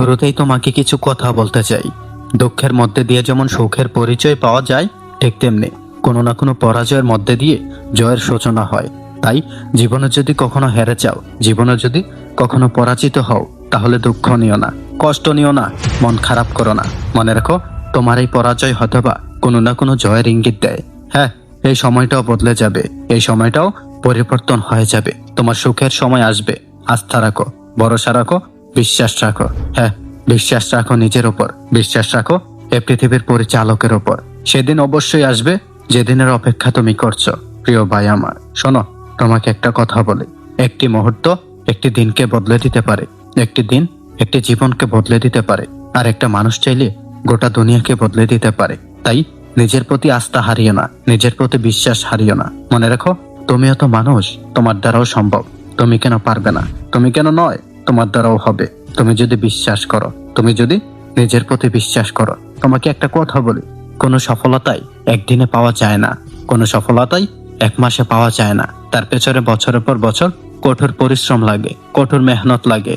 শুরুতেই তোমাকে কিছু কথা বলতে চাই। দুঃখের মধ্যে দিয়ে যেমন সুখের পরিচয় পাওয়া যায়, ঠিক তেমনি কোনো না কোনো পরাজয়ের মধ্যে দিয়ে জয়ের সূচনা হয়। তাই জীবনে যদি কখনো হেরে যাও জীবনে যদি কখনো পরাজিত হও, তাহলে দুঃখ নিও না, কষ্ট নিও না, মন খারাপ করো না। মনে রাখো, তোমার এই পরাজয় হয়তোবা কোনো না কোনো জয়ের ইঙ্গিত দেয়। হ্যাঁ এই সময়টাও বদলে যাবে, এই সময়টাও পরিবর্তন হয়ে যাবে। তোমার সুখের সময় আসবে, আস্থা রাখো, ভরসা রাখো বিশ্বাস রাখো হ্যাঁ বিশ্বাস রাখো নিজের ওপর বিশ্বাস রাখো, এ পৃথিবীর পরিচালকের ওপর সেদিন অবশ্যই আসবে, যেদিনের অপেক্ষা তুমি করছ, প্রিয় ভাই আমার। শোনো, তোমাকে একটা কথা বলি। একটি মুহূর্ত একটি দিনকে বদলে দিতে পারে। একটি দিন একটি জীবনকে বদলে দিতে পারে। আর একটা মানুষ চাইলে গোটা দুনিয়াকে বদলে দিতে পারে। তাই নিজের প্রতি আস্থা হারিও না, নিজের প্রতি বিশ্বাস হারিও না। মনে রাখো, তুমিও তো মানুষ, তোমার দ্বারাও সম্ভব। তুমি কেন পারবে না? তুমি কেন নয়? তোমার দ্বারাও হবে। তুমি যদি বিশ্বাস করো, তুমি যদি নিজের প্রতি বিশ্বাস করো, তোমাকে একটা কথা বলি, কোনো সফলতাই একদিনে পাওয়া যায় না। কোনো সফলতাই এক মাসে পাওয়া যায় না। তার পেছনে বছরের পর বছর কঠোর পরিশ্রম লাগে, কঠোর মেহনত লাগে।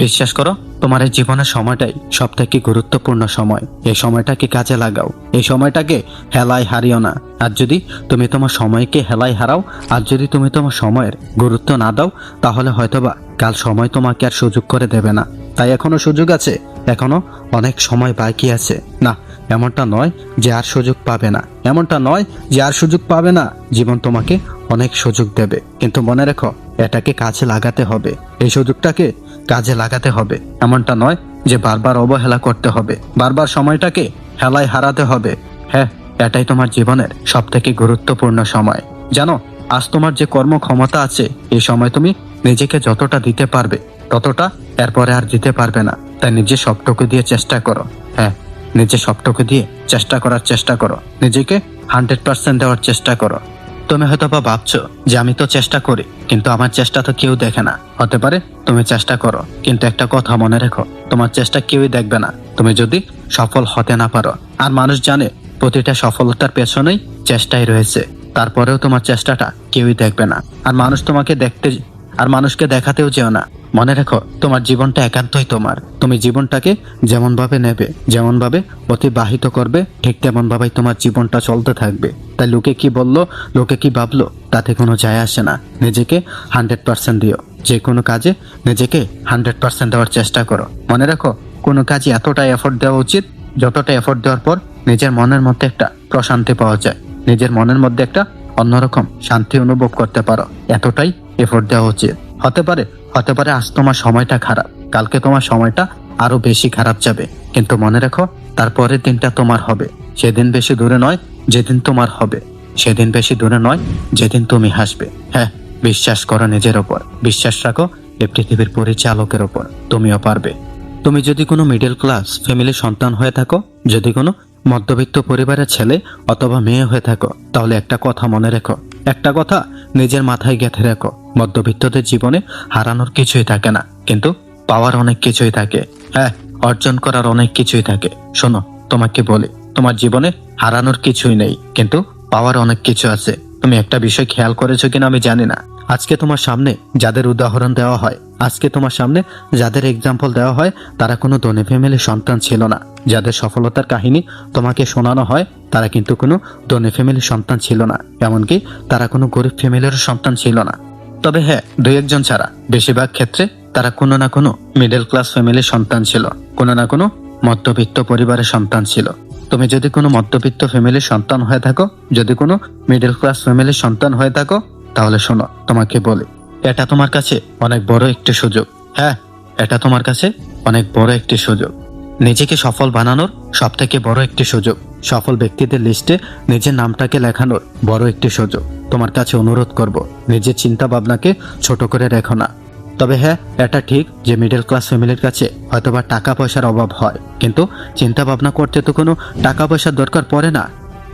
বিশ্বাস করো, তোমার এই জীবনের সময়টাই সব থেকে গুরুত্বপূর্ণ সময়। এই সময়টাকে কাজে লাগাও। এই সময়টাকে হেলায় হারিও না। আর যদি তুমি তোমার সময়কে হেলায় হারাও, আর যদি তুমি তোমার সময়ের গুরুত্ব না দাও, তাহলে হয়তোবা কাল সময় তোমাকে আর সুযোগ করে দেবে না। তাই এখনও সুযোগ আছে, এখনও অনেক সময় বাকি আছে। না এমনটা নয় যে আর সুযোগ পাবে না। এমনটা নয় যে আর সুযোগ পাবে না। জীবন তোমাকে অনেক সুযোগ দেবে। কিন্তু মনে রেখো, এটাকে কাজে লাগাতে হবে। এই সুযোগটাকে কাজে লাগাতে হবে। এমনটা নয় যে বারবার অবহেলা করতে হবে। বারবার সময়টাকে হেলায় হারাতে হবে। হ্যাঁ এটাই তোমার জীবনের সব থেকে গুরুত্বপূর্ণ সময়। জানো, আজ তোমার যে কর্ম ক্ষমতা আছে এই সময় তুমি নিজেকে যতটা দিতে পারবে, ততটা এরপরে আর দিতে পারবে না। তাই নিজে সবটুকু দিয়ে চেষ্টা করো। হ্যাঁ নিজে সবটুকু দিয়ে চেষ্টা করার চেষ্টা করো। নিজেকে হান্ড্রেড পার্সেন্ট দেওয়ার চেষ্টা করো। তুমি হয়তো বা ভাবছ যে আমি তো চেষ্টা করি, কিন্তু আমার চেষ্টা তো কেউ দেখে না। হতে পারে তুমি চেষ্টা করো, কিন্তু একটা কথা মনে রেখো, তোমার চেষ্টা কেউই দেখবে না। তুমি যদি সফল হতে না পারো, আর মানুষ জানে প্রতিটা সফলতার পেছনেই চেষ্টাই রয়েছে, তারপরেও তোমার চেষ্টাটা কেউই দেখবে না। আর মানুষ তোমাকে দেখতে আর মানুষকে দেখাতেও যেও না। মনে রেখো, তোমার জীবনটা একান্তই তোমার। তুমি জীবনটাকে যেমন ভাবে নেবে যেমন ভাবে অতিবাহিত করবে, ঠিক তেমন ভাবেই তোমার জীবনটা চলতে থাকবে। তাই লোকে কি বলল, লোকে কি ভাবলো, তাতে কোনো যায় আসে না। নিজেকে হান্ড্রেড পার্সেন্ট দিও। যে কোনো কাজে নিজেকে হান্ড্রেড পার্সেন্ট দেওয়ার চেষ্টা করো। মনে রাখো, কোনো কাজে এতটা এফোর্ট দেওয়া উচিত যতটা এফোর্ট দেওয়ার পর নিজের মনের মধ্যে একটা প্রশান্তি পাওয়া যায়। নিজের মনের মধ্যে একটা অন্যরকম শান্তি অনুভব করতে পারো। এতটাই এফোর্ট দেওয়া উচিত। হতে পারে হতে পারে আজ তোমার সময়টা খারাপ, কালকে তোমার সময়টা আরও বেশি খারাপ যাবে। কিন্তু মনে রেখো, তারপরের দিনটা তোমার হবে। সেদিন বেশি দূরে নয়, যেদিন তোমার হবে। সেদিন বেশি দূরে নয়, যেদিন তুমি হাসবে। হ্যাঁ বিশ্বাস করো নিজের ওপর। বিশ্বাস রাখো এই পৃথিবীর পরিচালকের ওপর। তুমিও পারবে। তুমি যদি কোনো মিডল ক্লাস ফ্যামিলির সন্তান হয়ে থাকো, যদি কোনো মধ্যবিত্ত পরিবারের ছেলে অথবা মেয়ে হয়ে থাকো, তাহলে একটা কথা মনে রেখো। একটা কথা নিজের মাথায় গেঁথে রেখো। মধ্যবিত্তদের জীবনে হারানোর কিছুই থাকে না, কিন্তু পাওয়ার অনেক কিছুই থাকে। হ্যাঁ অর্জন করার অনেক কিছুই থাকে। শোনো, তোমাকে বলি, তোমার জীবনে হারানোর কিছুই নেই, কিন্তু পাওয়ার অনেক কিছু আছে। তুমি একটা বিষয় খেয়াল করেছ কিনা আমি জানি না। আজকে তোমার সামনে যাদের উদাহরণ দেওয়া হয়, আজকে তোমার সামনে যাদের এক্সাম্পল দেওয়া হয়, তারা কোনো ধনী ফ্যামিলির সন্তান ছিল না। যাদের সফলতার কাহিনী তোমাকে শোনানো হয়, তারা কিন্তু কোনো ধনী ফ্যামিলির সন্তান ছিল না। এমনকি তারা কোনো গরিব ফ্যামিলির সন্তান ছিল না। তবে হ্যাঁ দুই একজন ছাড়া। বেশিরভাগ ক্ষেত্রে তারা কোনো না কোনো মিডল ক্লাস ফ্যামিলির সন্তান ছিল, কোনো না কোনো মধ্যবিত্ত পরিবারের সন্তান ছিল। তুমি যদি কোনো মধ্যবিত্ত ফ্যামিলির সন্তান হয়ে থাকো, যদি কোনো মিডল ক্লাস ফ্যামিলির সন্তান হয়ে থাকো তাহলে শোনো, তোমাকে বলি, এটা তোমার কাছে অনেক বড় একটি সুযোগ। হ্যাঁ এটা তোমার কাছে অনেক বড় একটি সুযোগ। নিজেকে সফল বানানোর সব থেকে বড় একটি সুযোগ। সফল ব্যক্তিদের লিস্টে নিজের নামটাকে লেখানোর বড় একটি সুযোগ। তোমার কাছে অনুরোধ করব, নিজের চিন্তা ভাবনাকে ছোট করে রেখো না। তবে হ্যাঁ এটা ঠিক যে মিডল ক্লাস ফ্যামিলির কাছে হয়তোবা টাকা পয়সার অভাব হয়, কিন্তু চিন্তা ভাবনা করতে তো কোনো টাকা পয়সার দরকার পড়ে না।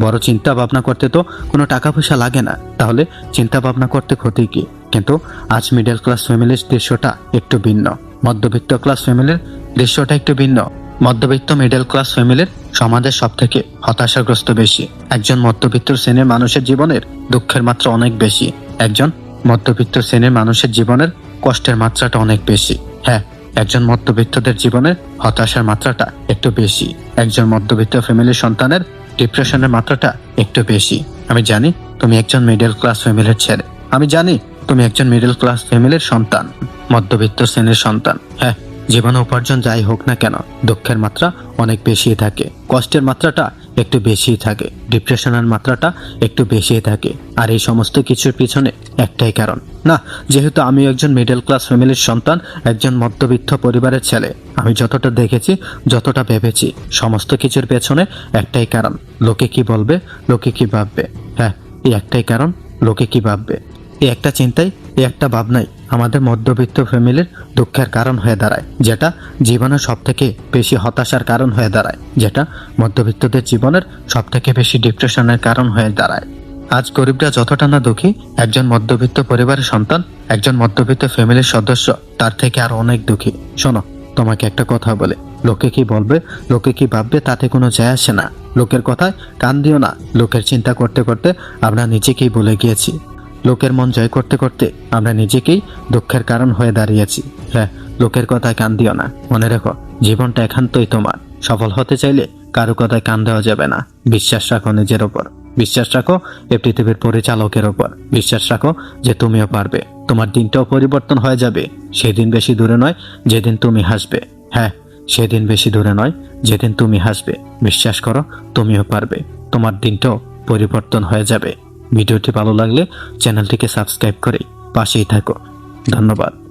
বড় চিন্তা ভাবনা করতে তো কোনো টাকা পয়সা লাগে না। তাহলে চিন্তা ভাবনা করতে ক্ষতি কি? কিন্তু আজ মিডল ক্লাস ফ্যামিলির দৃশ্যটা একটু ভিন্ন। মধ্যবিত্ত ক্লাস ফ্যামিলির দৃশ্যটা একটু ভিন্ন। মধ্যবিত্ত মিডল ক্লাস ফ্যামিলির সমাজের সব থেকে হতাশাগ্রস্ত বেশি। একজন মধ্যবিত্ত শ্রেণির মানুষের জীবনের দুঃখের মাত্রা অনেক বেশি। একজন মধ্যবিত্ত শ্রেণির মানুষের জীবনের কষ্টের মাত্রাটা অনেক বেশি। হ্যাঁ একজন মধ্যবিত্তদের জীবনে হতাশার মাত্রাটা একটু বেশি। একজন মধ্যবিত্ত ফ্যামিলির সন্তানের ডিপ্রেশনের মাত্রাটা একটু বেশি। আমি জানি তুমি একজন মিডল ক্লাস ফ্যামিলির ছেলে। আমি জানি তুমি একজন মিডল ক্লাস ফ্যামিলির সন্তান, মধ্যবিত্ত শ্রেণির সন্তান। হ্যাঁ জীবনে উপার্জন যাই হোক না কেন, দুঃখের মাত্রা অনেক বেশি থাকে। কষ্টের মাত্রাটা একটু বেশি থাকে। ডিপ্রেশনের মাত্রাটা একটু বেশি থাকে। আর এই সমস্ত কিছুর পিছনে একটাই কারণ। না, যেহেতু আমি একজন মিডল ক্লাস ফ্যামিলির সন্তান, একজন মধ্যবিত্ত পরিবারের ছেলে, আমি যতটা দেখেছি, যতটা ভেবেছি, সমস্ত কিছুর পেছনে একটাই কারণ। লোকে কি বলবে, লোকে কি ভাববে? হ্যাঁ এই একটাই কারণ, লোকে কি ভাববে? একটা চিন্তাই একটা ভাবনাই আমাদের মধ্যবিত্ত ফ্যামিলির দুঃখের কারণ হয়ে দাঁড়ায়, যেটা জীবনের সব থেকে বেশি হতাশার কারণ হয়ে দাঁড়ায়, যেটা মধ্যবিত্তদের জীবনের সব থেকে বেশি ডিপ্রেশনের কারণ হয়ে দাঁড়ায়। আজ গরিবরা যতটা না দুঃখী, একজন মধ্যবিত্ত পরিবারের সন্তান, একজন মধ্যবিত্ত ফ্যামিলির সদস্য, তার থেকে আরও অনেক দুঃখী। শোনো, তোমাকে একটা কথা বলে, লোকে কি বলবে, লোকে কি ভাববে তাতে কোনো যায় আসে না। লোকের কথায় কান দিও না, লোকের চিন্তা করতে করতে আমরা নিজেকেই বলে গিয়েছি। লোকের মন জয় করতে করতে আমরা নিজেকেই দুঃখের কারণ হয়ে দাঁড়িয়েছি। হ্যাঁ লোকের কথায় কান দিও না। মনে রেখো, জীবনটা একান্তই তোমার। সফল হতে চাইলে কারও কথায় কান দেওয়া যাবে না। বিশ্বাস রাখো নিজের ওপর। বিশ্বাস রাখো এ পৃথিবীর পরিচালকের ওপর। বিশ্বাস রাখো যে তুমিও পারবে। তোমার দিনটাও পরিবর্তন হয়ে যাবে। সেদিন বেশি দূরে নয় যেদিন তুমি হাসবে। হ্যাঁ সেদিন বেশি দূরে নয় যেদিন তুমি হাসবে। বিশ্বাস করো, তুমিও পারবে। তোমার দিনটাও পরিবর্তন হয়ে যাবে। ভিডিওটি ভালো লাগলে চ্যানেলটিকে সাবস্ক্রাইব করে পাশেই থাকো। ধন্যবাদ।